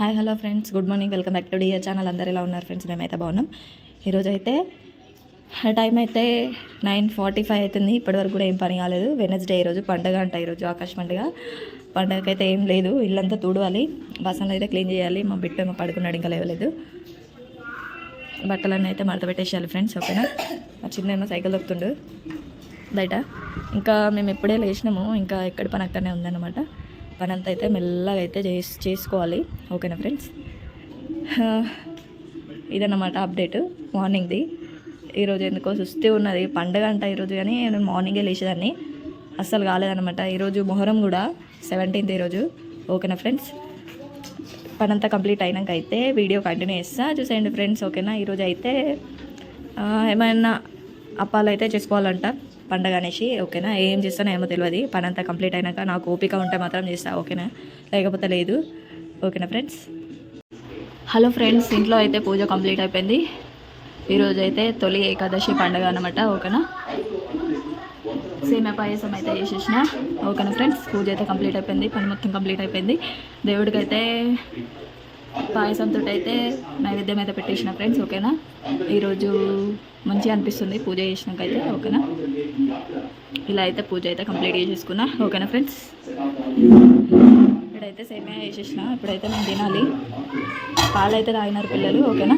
Hi hello friends. Good morning. Welcome back to dear channel. అందరు ఎలా ఉన్నారు friends? మేమైతే బాగున్నాం. ఈరోజు అయితే టైం అయితే నైన్ ఫార్టీ ఫైవ్ అవుతుంది. ఇప్పటివరకు కూడా ఏం పని కాలేదు. వెనస్డే ఈరోజు పండగ అంట ఈరోజు ఆకాశ పండుగ. పండగకైతే ఏం లేదు. ఇల్లంతా తూడవాలి. బసన్లు అయితే క్లీన్ చేయాలి. మా బిడ్డ ఏమో పడుకున్నాడు ఇంకా లేవలేదు. బట్టలన్నీ అయితే మడత పెట్టేసేయాలి ఫ్రెండ్స్ ఓకేనా? మా చిన్న ఏమో సైకిల్ దొక్కుతుండు బయట. ఇంకా మేము ఎప్పుడే లేచినాము. ఇంకా ఎక్కడి పని అక్కడనే ఉందన్నమాట. పని అంతా అయితే మెల్లగా అయితే చేసి చేసుకోవాలి. ఓకేనా ఫ్రెండ్స్? ఇదన్నమాట అప్డేట్. మార్నింగ్ది. ఈరోజు ఎందుకో సుస్తి ఉన్నది. పండగ అంట ఈరోజు కానీ నేను మార్నింగే లేచేదాన్ని. అస్సలు కాలేదన్నమాట. ఈరోజు మొహరం కూడా సెవెంటీన్త్ ఈరోజు. ఓకేనా ఫ్రెండ్స్? పనంతా కంప్లీట్ అయినాక అయితే వీడియో కంటిన్యూ చేస్తా. చూసేయండి ఫ్రెండ్స్. ఓకేనా? ఈరోజు అయితే ఏమైనా అప్పాలు అయితే చేసుకోవాలంట. పండగ అనేసి ఓకేనా? ఏం చేస్తానో ఏమో తెలియదు పని అంతా కంప్లీట్ అయినాక నాకు ఓపిక ఉంటే మాత్రం చేస్తా ఓకేనా? లేకపోతే లేదు. ఓకేనా ఫ్రెండ్స్? హలో ఫ్రెండ్స్ ఇంట్లో అయితే పూజ కంప్లీట్ అయిపోయింది. ఈరోజు అయితే తొలి ఏకాదశి పండగ అనమాట ఓకేనా? సేమే పాయసం అయితే చేసేసిన ఓకేనా ఫ్రెండ్స్? పూజ అయితే కంప్లీట్ అయిపోయింది పని మొత్తం కంప్లీట్ అయిపోయింది. దేవుడికి అయితే పాయసంతో అయితే నైవేద్యం అయితే పెట్టేసిన ఫ్రెండ్స్ ఓకేనా? ఈరోజు మంచిగా అనిపిస్తుంది పూజ చేసినాక అయితే ఓకేనా? ఇలా అయితే పూజ అయితే కంప్లీట్ చేసేసుకున్నా ఓకేనా ఫ్రెండ్స్ ఇప్పుడైతే సేమియా వేసేసిన ఇప్పుడైతే మేము తినాలి. పాలు అయితే తాగినారు పిల్లలు ఓకేనా?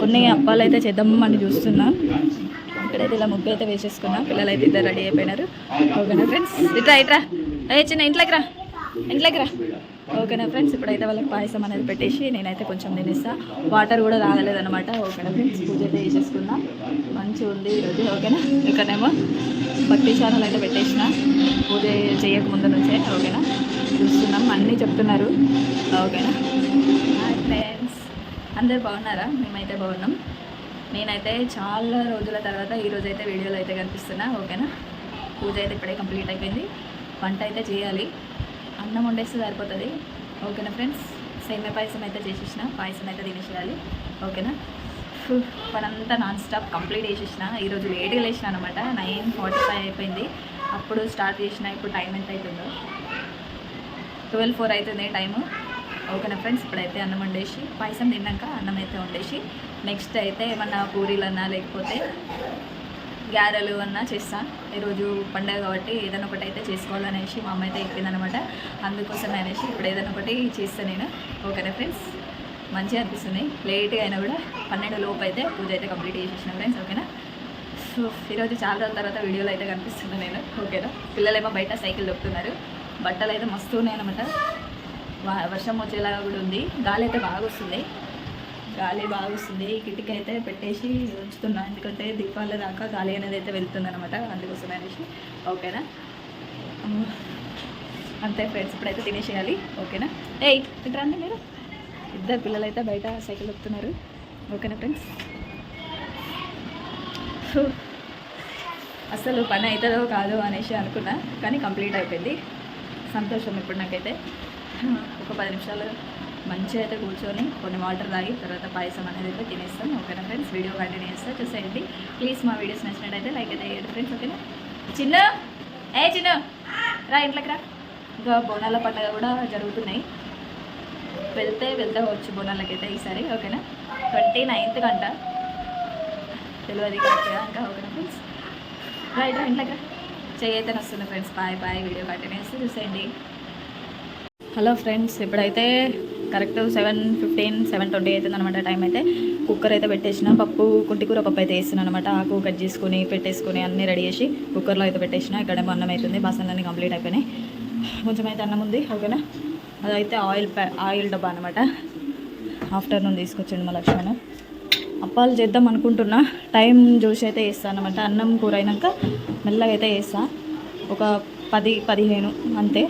కొన్ని అప్పాలు అయితే చేద్దామని చూస్తున్నా. ఇక్కడైతే ఇలా ముగ్గు అయితే వేసేసుకున్నా పిల్లలు అయితే ఇద్దరు రెడీ అయిపోయినారు ఓకేనా ఫ్రెండ్స్ ఇట్రా ఇట్రా ఏ చిన్న ఇంట్లోకి రా. ఇంట్లోకి రా ఓకేనా ఫ్రెండ్స్? ఇప్పుడైతే వాళ్ళకి పాయసం అనేది పెట్టేసి నేనైతే కొంచెం తినేస్తా. వాటర్ కూడా రాగలేదనమాట ఓకేనా ఫ్రెండ్స్? పూజ అయితే చేసేసుకున్నా. మంచిగా ఉంది ఈరోజు. ఓకేనా? ఇక్కడనేమో భక్తి ఛానల్ అయితే పెట్టేసిన. పూజ చేయక ముందు నుంచే. ఓకేనా? చూస్తున్నాం. అన్నీ చెప్తున్నారు. ఓకేనా? హాయ్ ఫ్రెండ్స్ అందరు బాగున్నారా? మేమైతే బాగున్నాం. నేనైతే చాలా రోజుల తర్వాత ఈరోజు అయితే వీడియోలో అయితే కనిపిస్తున్నా. ఓకేనా? పూజ అయితే ఇప్పుడే కంప్లీట్ అయిపోయింది. వంట అయితే చేయాలి. అన్నం వండేస్తే సరిపోతుంది. ఓకేనా ఫ్రెండ్స్? సేమే పాయసం అయితే చేసేసిన పాయసం అయితే తినేసేయాలి. ఓకేనా? పనంతా నాన్ స్టాప్ కంప్లీట్ చేసేసిన. ఈరోజు లేట్గా లేచిన అనమాట నైన్ ఫార్టీ ఫైవ్ అయిపోయింది. అప్పుడు స్టార్ట్ చేసిన ఇప్పుడు టైం ఎంత అవుతుందో ట్వెల్వ్ ఫోర్ అవుతుంది టైము. ఓకేనా ఫ్రెండ్స్? ఇప్పుడైతే అన్నం వండేసి పాయసం తిన్నాక అన్నం అయితే వండేసి నెక్స్ట్ అయితే ఏమన్నా పూరీలు అన్నా లేకపోతే గారెలు అన్నా చేస్తాను ఈరోజు పండగ కాబట్టి ఏదైనా ఒకటి అయితే చేసుకోవాలనేసి మా అమ్మ అయితే చెప్పిందనమాట అందుకోసం అనేసి ఇప్పుడు ఏదైనా ఒకటి చేస్తాను నేను. ఓకేనా ఫ్రెండ్స్? మంచిగా అనిపిస్తుంది. లేట్గా అయినా కూడా పన్నెండు లోపు అయితే పూజ అయితే కంప్లీట్ చేసేసిన ఫ్రెండ్స్ ఓకేనా? సో ఈరోజు చాలా రోజుల తర్వాత వీడియోలో అయితే కనిపిస్తున్నాను నేను ఓకేనా? పిల్లలేమో బయట సైకిల్ దొక్కుతున్నారు. బట్టలు అయితే మస్తు ఉన్నాయన్నమాట. వర్షం వచ్చేలాగా కూడా ఉంది. గాలి అయితే బాగా వస్తుంది. గాలి బాగా వస్తుంది. కిటికీ అయితే పెట్టేసి ఉంచుతున్నా. ఎందుకంటే దీపాల దాకా గాలి అనేది అయితే వెళ్తుంది అనమాట అందుకోసం అనేసి. ఓకేనా? అంతే ఫ్రెండ్స్ ఇప్పుడైతే తినేసేయాలి. ఓకేనా? ఏ ఇటు మీరు. ఇద్దరు పిల్లలు అయితే బయట సైకిల్ వస్తున్నారు ఓకేనా ఫ్రెండ్స్? అసలు పని అవుతుందో కాదో అనేసి అనుకున్నా కానీ కంప్లీట్ అయిపోయింది. సంతోషం ఇప్పుడు నాకైతే. ఒక పది నిమిషాలు మంచిగా అయితే కూర్చొని కొన్ని వాటర్ తాగి తర్వాత పాయసం అనేది అయితే తినేస్తాం. ఓకేనా ఫ్రెండ్స్ వీడియో కంటిన్యూ చేస్తా. చూసేయండి. ప్లీజ్ మా వీడియోస్ నచ్చినట్టయితే లైక్ అయితే వేయండి ఫ్రెండ్స్ ఓకేనా? చిన్న! ఏ చిన్న! రా ఇంట్లోకి రా. ఇంకా బోనాల పండుగ కూడా జరుగుతున్నాయి. వెళ్తే వెళ్తే వచ్చు బోనాలకైతే ఈసారి ఓకేనా? ట్వంటీ నైన్త్ కంట తెలియదు ఇంకా ఓకేనా ఫ్రెండ్స్ రైట్ రా ఇంట్లోకి రా. చెయ్యి అయితే వస్తుంది friends bye bye video continue చేస్తే. చూసేయండి. హలో ఫ్రెండ్స్ ఇప్పుడైతే correct seven fifteen seven twenty అవుతుంది అనమాట టైం అయితే. కుక్కర్ అయితే పెట్టేసిన పప్పు కుంటికూర పప్పు అయితే వేస్తున్నాను అనమాట ఆకు కట్ చేసుకుని పెట్టేసుకుని అన్నీ రెడీ చేసి కుక్కర్లో అయితే పెట్టేసిన. ఇక్కడేమో అన్నం అవుతుంది బసన్లన్నీ కంప్లీట్ అయిపోయినాయి. కొంచెం అయితే అన్నం ఉంది ఓకేనా? అదైతే ఆయిల్ ఆయిల్ డబ్బా అనమాట ఆఫ్టర్నూన్ తీసుకొచ్చిండు మా లక్ష్మణ్. అప్పాలు చేద్దాం అనుకుంటున్నా. టైం చూసి అయితే వేస్తాను అనమాట అన్నం కూర అయినాక మెల్లగా అయితే వేస్తా. ఒక పది పదిహేను అంతే.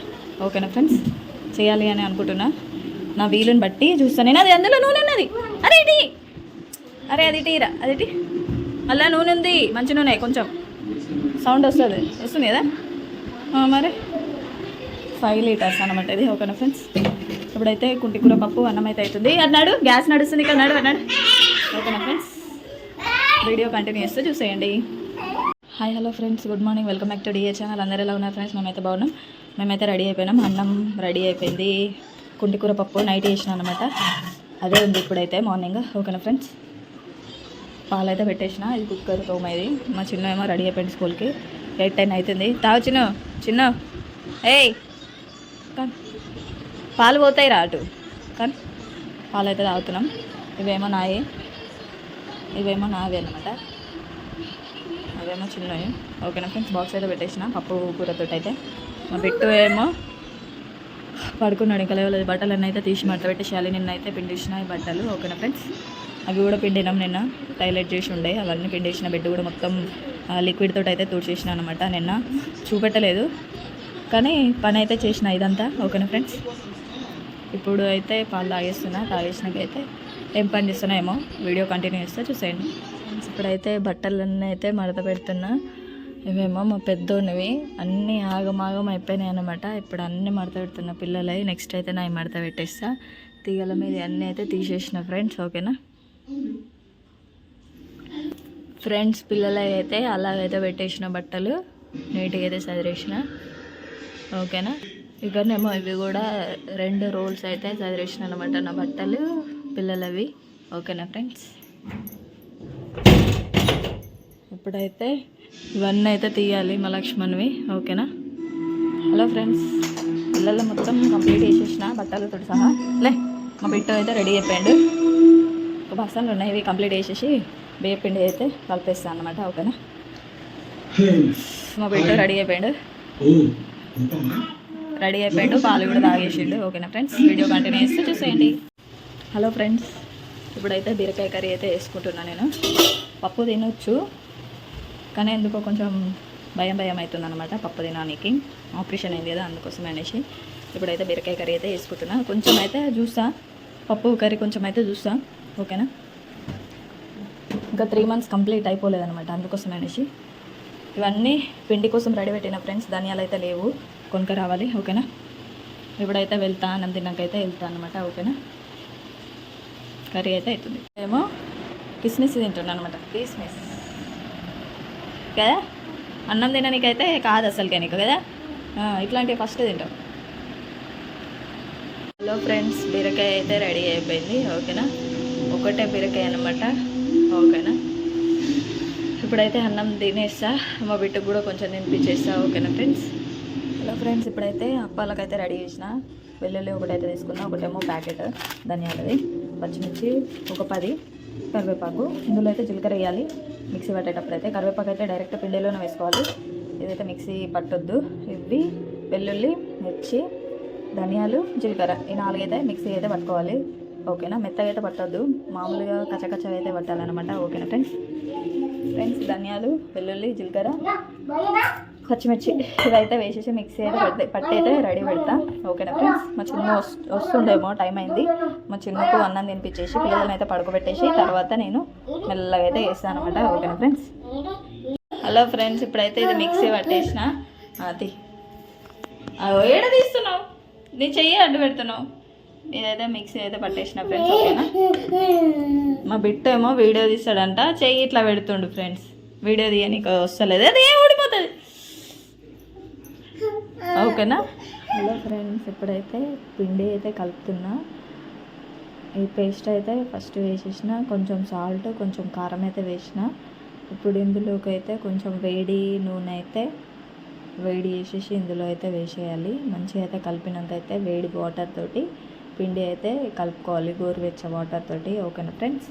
ఓకేనా ఫ్రెండ్స్? చేయాలి అని అనుకుంటున్నా. నా వీలుని బట్టి చూస్తాను నేను అది అందులో నూనె ఉన్నది. అరే ఇది. అరే అది టీరా అది టీ అలా నూనె ఉంది. మంచి నూనె కొంచెం. సౌండ్ వస్తుంది. వస్తుంది కదా? మరి? ఫైవ్ లీటర్స్ అనమాట ఇది. ఓకేనా ఫ్రెండ్స్ ఇప్పుడైతే కుంటికూర పప్పు అన్నం అయితే అవుతుంది. అన్నాడు గ్యాస్ నడుస్తుంది. ఇక్కడ అన్నాడు అన్నాడు ఓకేనా ఫ్రెండ్స్ వీడియో కంటిన్యూ చేస్తే చూసేయండి. Hi hello friends good morning welcome back to DA channel అందరూ ఎలా ఉన్నారు ఫ్రెండ్స్ మేమైతే బాగున్నాం. మేమైతే రెడీ అయిపోయినాం. అన్నం రెడీ అయిపోయింది. కుంటికూర పప్పు నైట్ వేసిన అనమాట అదే ఉంది ఇప్పుడైతే మార్నింగ్ ఓకేనా ఫ్రెండ్స్ పాలు అయితే పెట్టేసిన ఇది కుక్కర్ తోమేది మా చిన్న ఏమో రెడీ అయిపోయింది స్కూల్కి ఎయిట్ టెన్ అవుతుంది తాగు చిన్న చిన్న. ఏయ్ కానీ పాలు పోతాయి రా అటు. కానీ పాలు అయితే తాగుతున్నాం. ఇవేమో నాయి. ఇవేమో నావి అనమాట అవేమో చిన్నవి. ఓకేనా ఫ్రెండ్స్ బాక్స్ అయితే పెట్టేసిన పప్పు కూరతో అయితే మా బిట్టు ఏమో పడుకున్నాడు. ఇంకా లేవలేదు. బట్టలు అయితే తీసి మడతపెట్టేసేయాలి నిన్న అయితే పిండేసిన ఈ బట్టలు. ఓకేనా ఫ్రెండ్స్? అవి కూడా పిండినాం నిన్న. టైలెట్ చేసి ఉండే. అవన్నీ పిండేసిన బెడ్ కూడా మొత్తం లిక్విడ్ తోటి అయితే తుడిచేసిన అనమాట నిన్న. చూపెట్టలేదు. కానీ పని అయితే చేసిన ఇదంతా. ఓకేనా ఫ్రెండ్స్? ఇప్పుడు అయితే పాలు తాగేస్తున్నా. తాగేసినాకైతే ఏం పని చేస్తున్నాయేమో. వీడియో కంటిన్యూ చేస్తే. చూసేయండి. ఇప్పుడైతే బట్టలన్నీ అయితే మడత పెడుతున్నా. ఇవేమో మా పెద్దోనివి అన్నీ ఆగమాగం అయిపోయినాయి అనమాట ఇప్పుడు అన్నీ మడత పెడుతున్నా పిల్లలవి. నెక్స్ట్ అయితే నా మడత పెట్టేస్తా. తీగల మీద అన్నీ అయితే తీసేసిన ఫ్రెండ్స్ ఓకేనా? ఫ్రెండ్స్ పిల్లలవి అయితే అలాగైతే పెట్టేసిన బట్టలు. నీట్గా అయితే చదివేసిన ఓకేనా? ఇక్కడనేమో ఇవి కూడా రెండు రోల్స్ అయితే చదివేసిన అనమాట నా బట్టలు పిల్లలవి. ఓకేనా ఫ్రెండ్స్ ఇప్పుడైతే ఇవన్నీ అయితే తీయాలి మా లక్ష్మణ్వి ఓకేనా? హలో ఫ్రెండ్స్ పిల్లలు మొత్తం కంప్లీట్ చేసేసిన బట్టలతో సహా. లే మా బిడ్డ అయితే రెడీ అయిపోయాడు. ఒక బస్సాలు ఉన్నాయి ఇవి కంప్లీట్ చేసేసి బియ్యపిండి అయితే కలిపేస్తాను అనమాట ఓకేనా? మా బిడ్డ రెడీ అయిపోయాడు. రెడీ అయిపోయాడు పాలు కూడా తాగేసిండు ఓకేనా ఫ్రెండ్స్? వీడియో కంటిన్యూ చేస్తే చూసేయండి. హలో ఫ్రెండ్స్ ఇప్పుడైతే బీరకాయ కర్రీ అయితే వేసుకుంటున్నాను నేను. పప్పు తినొచ్చు కానీ ఎందుకో కొంచెం భయం భయం అవుతుంది అనమాట పప్పు తినడానికి. ఆపరేషన్ అయింది కదా అందుకోసం అనేసి. ఇప్పుడైతే బీరకాయ కర్రీ అయితే వేసుకుంటున్నా కొంచెం అయితే చూస్తా. పప్పు కర్రీ కొంచెం అయితే చూస్తా. ఓకేనా? ఇంకా త్రీ మంత్స్ కంప్లీట్ అయిపోలేదనమాట అందుకోసం అనేసి. ఇవన్నీ పిండి కోసం రెడీ పెట్టిన ఫ్రెండ్స్ ధనియాలు అయితే లేవు. కొనుక రావాలి ఓకేనా? ఇప్పుడైతే వెళ్తా అన్నం తిన్నాకైతే వెళ్తా అనమాట ఓకేనా? కర్రీ అయితే అవుతుంది. ఏమో కిస్మిస్ తింటున్నాను అనమాట కిస్మిస్. కదా? అన్నం తిననీకైతే కాదు అసలుకే నీకు కదా? ఇట్లాంటివి ఫస్ట్ తింటాం హలో ఫ్రెండ్స్ బీరకాయ అయితే రెడీ అయిపోయింది ఓకేనా? ఒకటే బీరకాయ అనమాట ఓకేనా? ఇప్పుడైతే అన్నం తినేస్తా మా బిడ్డకు కూడా కొంచెం తినిపించేస్తా ఓకేనా ఫ్రెండ్స్? హలో ఫ్రెండ్స్ ఇప్పుడైతే అప్పాలకైతే రెడీ చేసిన వెల్లుల్లి ఒకటైతే తీసుకున్నా ఒకటేమో ప్యాకెట్ ధనియాలది పచ్చిమిర్చి ఒక పది కరివేపాకు. ఇందులో అయితే జీలకర్ర వేయాలి. మిక్సీ పట్టేటప్పుడు అయితే కరివేపాకు అయితే డైరెక్ట్ పిండిలోనే వేసుకోవాలి. ఇదైతే మిక్సీ పట్టొద్దు ఇవి వెల్లుల్లి మిర్చి ధనియాలు జీలకర్ర ఈ నాలుగైతే మిక్సీ అయితే పట్టుకోవాలి. ఓకేనా? మెత్తగా అయితే పట్టద్దు. మామూలుగా కచ్చకచ్చగా అయితే పట్టాలన్నమాట. ఓకేనా ఫ్రెండ్స్? ఫ్రెండ్స్ ధనియాలు వెల్లుల్లి జీలకర్ర. పచ్చిమిర్చి ఇదైతే వేసేసి మిక్సీ అయితే పెడితే పట్టి అయితే రెడీ పెడతా. ఓకేనా ఫ్రెండ్స్? మా చిన్న వస్తుండేమో టైం అయింది. మా చిన్నకు అన్నం తినిపించేసి పిల్లల్ని అయితే పడుకోబెట్టేసి తర్వాత నేను మెల్లగా అయితే వేస్తాను అనమాట. ఓకేనా ఫ్రెండ్స్? హలో ఫ్రెండ్స్ ఇప్పుడైతే ఇది మిక్సీ పట్టేసిన. అది. ఏడ తీస్తున్నావు? నీ చెయ్యి అడ్డు పెడుతున్నావు. ఇదైతే మిక్సీ అయితే పట్టేసిన ఫ్రెండ్స్ ఓకేనా? మా బిట్ట ఏమో వీడియో తీస్తాడంట. చెయ్యి ఇట్లా పెడుతుండు ఫ్రెండ్స్. వీడియో తీయనీకి వస్తలేదు అది ఏం ఊడిపోతుంది? ఓకేనా? హలో ఫ్రెండ్స్ ఇప్పుడైతే పిండి అయితే కలుపుతున్నా. ఈ పేస్ట్ అయితే ఫస్ట్ వేసేసిన కొంచెం సాల్ట్ కొంచెం కారం అయితే వేసిన. ఇప్పుడు ఇందులోకి అయితే కొంచెం వేడి నూనె అయితే వేడి చేసేసి ఇందులో అయితే వేసేయాలి. మంచిగా అయితే కలిపినాక అయితే వేడి వాటర్ తోటి పిండి అయితే కలుపుకోవాలి గోరువెచ్చ వాటర్ తోటి. ఓకేనా ఫ్రెండ్స్?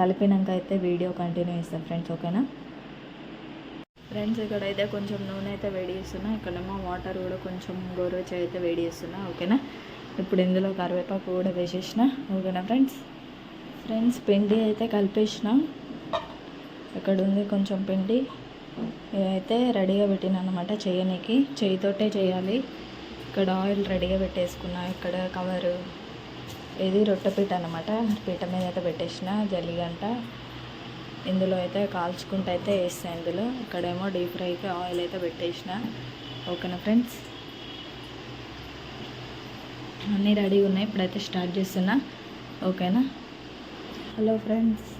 కలిపినాక అయితే వీడియో కంటిన్యూ చేస్తాను ఫ్రెండ్స్ ఓకేనా? ఫ్రెండ్స్ ఇక్కడైతే కొంచెం నూనె అయితే వేడి చేస్తున్నా. ఇక్కడేమో వాటర్ కూడా కొంచెం గోరువెచ్చ అయితే వేడి చేస్తున్నా. ఓకేనా? ఇప్పుడు ఇందులో కరివేపాకు కూడా వేసేసిన. ఓకేనా ఫ్రెండ్స్? ఫ్రెండ్స్ పిండి అయితే కలిపేసిన. ఇక్కడ ఉంది కొంచెం పిండి. ఇదైతే రెడీగా పెట్టిన అనమాట చేయనీకి. చేయితోటే చేయాలి. ఇక్కడ ఆయిల్ రెడీగా పెట్టేసుకున్నా. ఇక్కడ కవరు ఇది రొట్టె పీట అనమాట పీట మీద అయితే పెట్టేసిన. జల్లిగంట. ఇందులో అయితే కాల్చుకుంటూ అయితే వేస్తాను ఇందులో. ఇక్కడేమో డీప్ ఫ్రైకి ఆయిల్ అయితే పెట్టేసిన. ఓకేనా ఫ్రెండ్స్ అన్నీ రెడీగా ఉన్నాయి. ఇప్పుడైతే స్టార్ట్ చేస్తున్నా. ఓకేనా హలో ఫ్రెండ్స్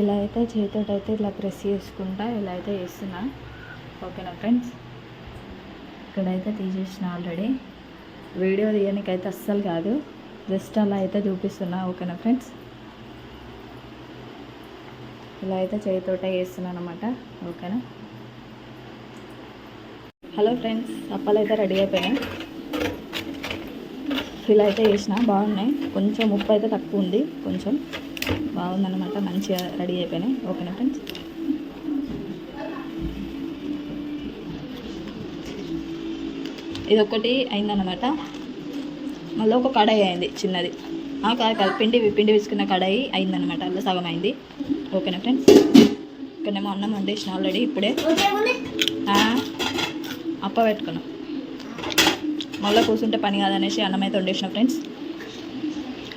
ఇలా అయితే చేతితో అయితే ఇలా ప్రెస్ చేసుకుంటా ఇలా అయితే వేస్తున్నా. ఓకేనా ఫ్రెండ్స్ ఇక్కడైతే తీసేసిన ఆల్రెడీ వీడియో తీయడానికైతే అస్సలు కాదు. జస్ట్ అలా అయితే చూపిస్తున్నా. ఓకేనా ఫ్రెండ్స్ ఇలా అయితే చేతితోట వేస్తున్నాను అనమాట ఓకేనా? హలో ఫ్రెండ్స్ అప్పాలు అయితే రెడీ అయిపోయినాయి ఇలా అయితే వేసిన బాగున్నాయి. కొంచెం ఉప్పు అయితే తక్కువ ఉంది కొంచెం బాగుందన్నమాట మంచిగా రెడీ అయిపోయినాయి. ఓకేనా ఫ్రెండ్స్? ఇది ఒకటి అయిందన్నమాట. మళ్ళీ ఒక కడాయి అయింది చిన్నది. ఆ కాదు కాదు పిండి పిండి వేసుకున్న కడాయి అయిందనమాట అందులో సగం అయింది. ఓకేనా ఫ్రెండ్స్ ఇక్కడేమో అన్నం వండేసిన ఆల్రెడీ ఇప్పుడే. అప్ప పెట్టుకున్నాం. మళ్ళీ కూర్చుంటే పని కాదనేసి అన్నం అయితే వండేసిన ఫ్రెండ్స్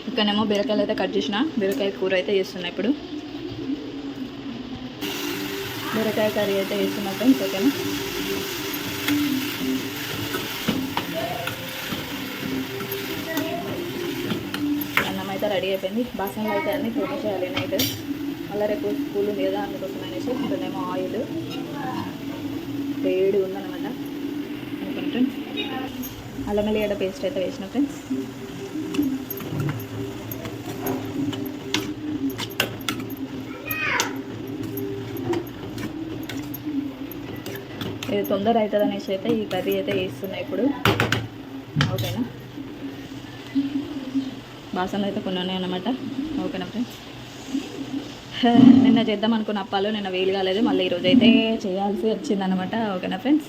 ఇక్కడేమో బీరకాయలు అయితే కట్ చేసిన. బీరకాయ కూర అయితే చేస్తున్నా ఇప్పుడు. బీరకాయ కర్రీ అయితే వేస్తున్నా ఫ్రెండ్స్ ఓకేనా అన్నం అయితే రెడీ అయిపోయింది. బాసనలు అయితే అన్నీ ఫోటో చేయాలి నైట్ మళ్ళీ రేపు స్కూల్ ఉంది కదా అందుకోసం అనేసి ఇక్కడేమో ఆయిల్. వేడి ఉందన్నమాట. Okay friends. అల్లం ఎల్లిగడ్డ పేస్ట్ అయితే వేసిన ఫ్రెండ్స్. ఇది తొందర అవుతుంది అనేసి అయితే ఈ కర్రీ అయితే వేస్తున్నా ఇప్పుడు. ఓకేనా? బాసనలు అయితే కొన్ని ఉన్నాయి అన్నమాట ఓకేనా ఫ్రెండ్స్? నిన్న చేద్దాం అనుకున్న అప్పాలు నిన్న వేలు కాలేదు. మళ్ళీ ఈరోజు అయితే చేయాల్సి వచ్చిందనమాట ఓకేనా ఫ్రెండ్స్?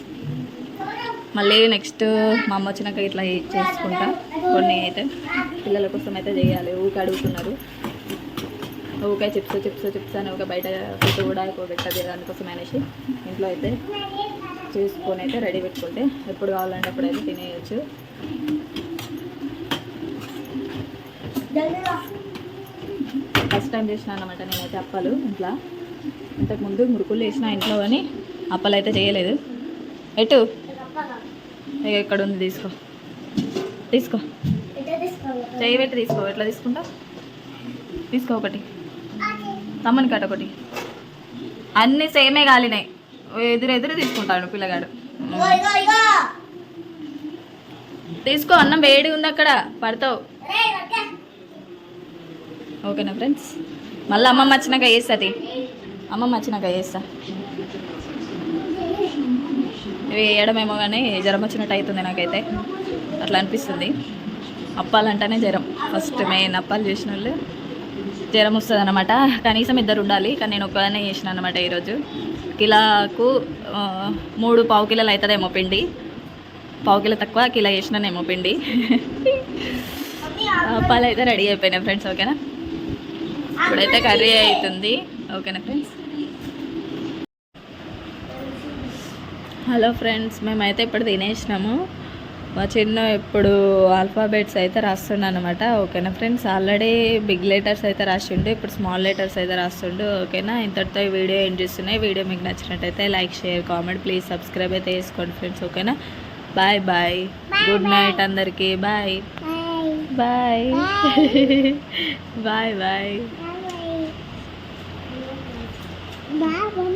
మళ్ళీ నెక్స్ట్ మా అమ్మ వచ్చినాక ఇట్లా చేసుకుంటా. కొన్ని అయితే పిల్లల కోసం అయితే చేయాలి. ఊక అడుగుతున్నారు. ఊకే చిప్స్ చిప్స్ చిప్స్ అని ఒక బయట ఫుడ్ కూడా ఎక్కువ పెట్టదు దానికోసం అనేసి. ఇంట్లో అయితే చేసుకొని అయితే రెడీ పెట్టుకుంటే ఎప్పుడు కావాలంటే అప్పుడైతే తినేయచ్చు. ఫస్ట్ టైం చేసిన అనమాట నేనైతే అప్పాలు ఇంట్లో. ఇంతకుముందు మురుకులు వేసిన ఇంట్లో కానీ అప్పాలు అయితే చేయలేదు. ఎటు? ఇక ఇక్కడ ఉంది తీసుకో. తీసుకో. చేయి పెట్టి తీసుకో. ఎట్లా తీసుకుంటా తీసుకో ఒకటి. తమ్మని కట్ట ఒకటి. అన్నీ సేమే కాలినాయి. ఎదురు ఎదురు తీసుకుంటాడు పిల్లగాడు. తీసుకో అన్నం వేడి ఉంది అక్కడ. పడతావు. ఓకేనా ఫ్రెండ్స్? మళ్ళీ అమ్మమ్మ వచ్చినాక వేస్తుంది అమ్మమ్మ వచ్చినాక వేస్తా ఇవి వేయడమేమో కానీ జ్వరం వచ్చినట్టు అవుతుంది నాకైతే. అట్లా అనిపిస్తుంది. అప్పాలంటేనే జ్వరం. ఫస్ట్ మెయిన్ అప్పాలు చేసిన వాళ్ళు జ్వరం వస్తుంది అనమాట కనీసం ఇద్దరు ఉండాలి కానీ నేను ఒక్కదానే చేసిన అనమాట ఈరోజు. కిలోకు మూడు పావు కిలోలు అవుతుందేమో పిండి. పావు కిలో తక్కువ కిలో చేసినానేమో పిండి. అప్పాలు అయితే రెడీ అయిపోయినాయి ఫ్రెండ్స్ ఓకేనా? ఇప్పుడైతే కర్రీ అవుతుంది ఓకేనా ఫ్రెండ్స్? హలో ఫ్రెండ్స్ మేమైతే ఇప్పుడు తినేసినాము. మా చిన్న ఇప్పుడు ఆల్ఫాబెట్స్ అయితే రాస్తుండ అనమాట ఓకేనా ఫ్రెండ్స్? ఆల్రెడీ బిగ్ లెటర్స్ అయితే రాసిండు ఇప్పుడు స్మాల్ లెటర్స్ అయితే రాస్తుండు. ఓకేనా? ఇంతటితో ఈ వీడియో ఏం చేస్తున్నాయి వీడియో మీకు నచ్చినట్టయితే like share comment please subscribe అయితే చేసుకోండి ఫ్రెండ్స్. ఓకేనా? బాయ్ బాయ్ గుడ్ నైట్ అందరికీ. Bye bye bye bye đá.